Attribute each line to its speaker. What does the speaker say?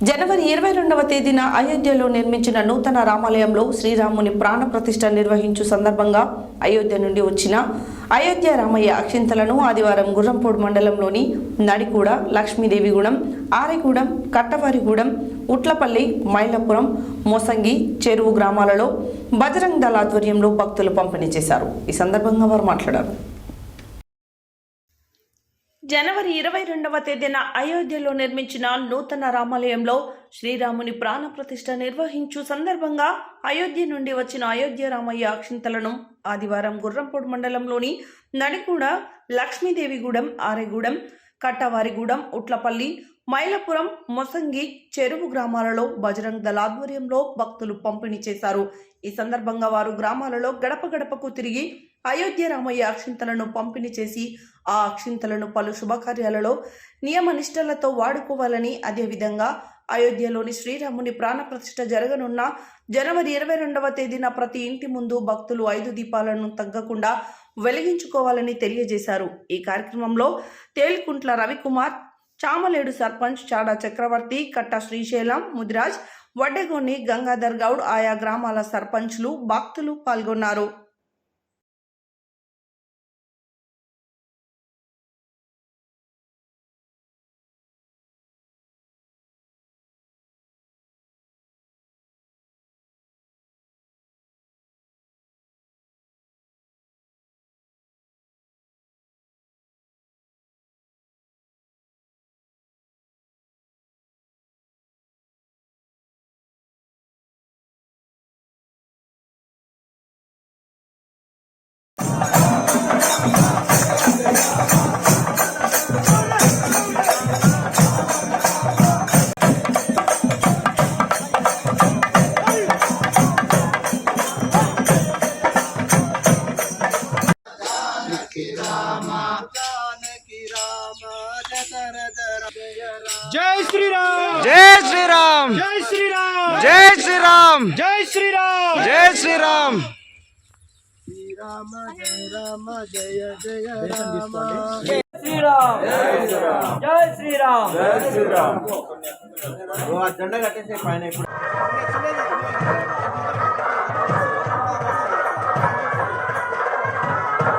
Speaker 1: జనవరి ఇరవై రెండవ తేదీన అయోధ్యలో నిర్మించిన నూతన రామాలయంలో శ్రీరాముని ప్రాణప్రతిష్ఠ నిర్వహించు సందర్భంగా అయోధ్య నుండి వచ్చిన అయోధ్య రామయ్య అక్షింతలను ఆదివారం గుర్రంపూడి మండలంలోని నడికూడ లక్ష్మీదేవిగూడెం ఆరిగూడెం కట్టవారిగూడెం ఉట్లపల్లి మైలపురం మోసంగి చెరువు గ్రామాలలో బజరంగ్ దళ ఆధ్వర్యంలో భక్తులు పంపిణీ చేశారు. ఈ సందర్భంగా వారు మాట్లాడారు. జనవరి ఇరవై రెండవ తేదీన అయోధ్యలో నిర్మించిన నూతన రామాలయంలో శ్రీరాముని ప్రాణప్రతిష్ఠ నిర్వహించు సందర్భంగా అయోధ్య నుండి వచ్చిన అయోధ్య రామయ్య అక్షింతలను ఆదివారం గుర్రంపూడి మండలంలోని నడిగూడ లక్ష్మీదేవిగూడెం ఆరెగూడెం కట్టవారిగూడెం ఉట్లపల్లి మైలపురం మొసంగి చెరువు గ్రామాలలో బజరంగ్ దళ ఆధ్వర్యంలో భక్తులు పంపిణీ చేశారు. ఈ సందర్భంగా వారు గ్రామాలలో గడప గడపకు తిరిగి అయోధ్య రామయ్య అక్షింతలను పంపిణీ చేసి ఆ అక్షింతలను పలు శుభకార్యాలలో నియమనిష్టలతో వాడుకోవాలని అదేవిధంగా అయోధ్యలోని శ్రీరాముని ప్రాణ ప్రతిష్ఠ జరగనున్న జనవరి ఇరవై రెండవ తేదీన ప్రతి ఇంటి ముందు భక్తులు ఐదు దీపాలను తగ్గకుండా వెలిగించుకోవాలని తెలియజేశారు. ఈ కార్యక్రమంలో తేలికుంట్ల రవికుమార్ చామలేడు సర్పంచ్ చాడా చక్రవర్తి కట్ట శ్రీశైలం ముదిరాజ్ వడ్డెగొని గంగాధర్ గౌడ్ ఆయా గ్రామాల సర్పంచ్లు భక్తులు పాల్గొన్నారు.
Speaker 2: జై శ్రీరామ్
Speaker 3: జై శ్రీరామ్
Speaker 2: జై శ్రీరామ్
Speaker 3: జై శ్రీరామ్
Speaker 2: జై శ్రీరామ్
Speaker 3: జై శ్రీరామ్
Speaker 4: శ్రీరామ జయ రామ జయ జయ రామ
Speaker 2: శ్రీరామ్ జై శ్రీరామ్
Speaker 4: జెండా కట్టేసే పైన ఇప్పుడు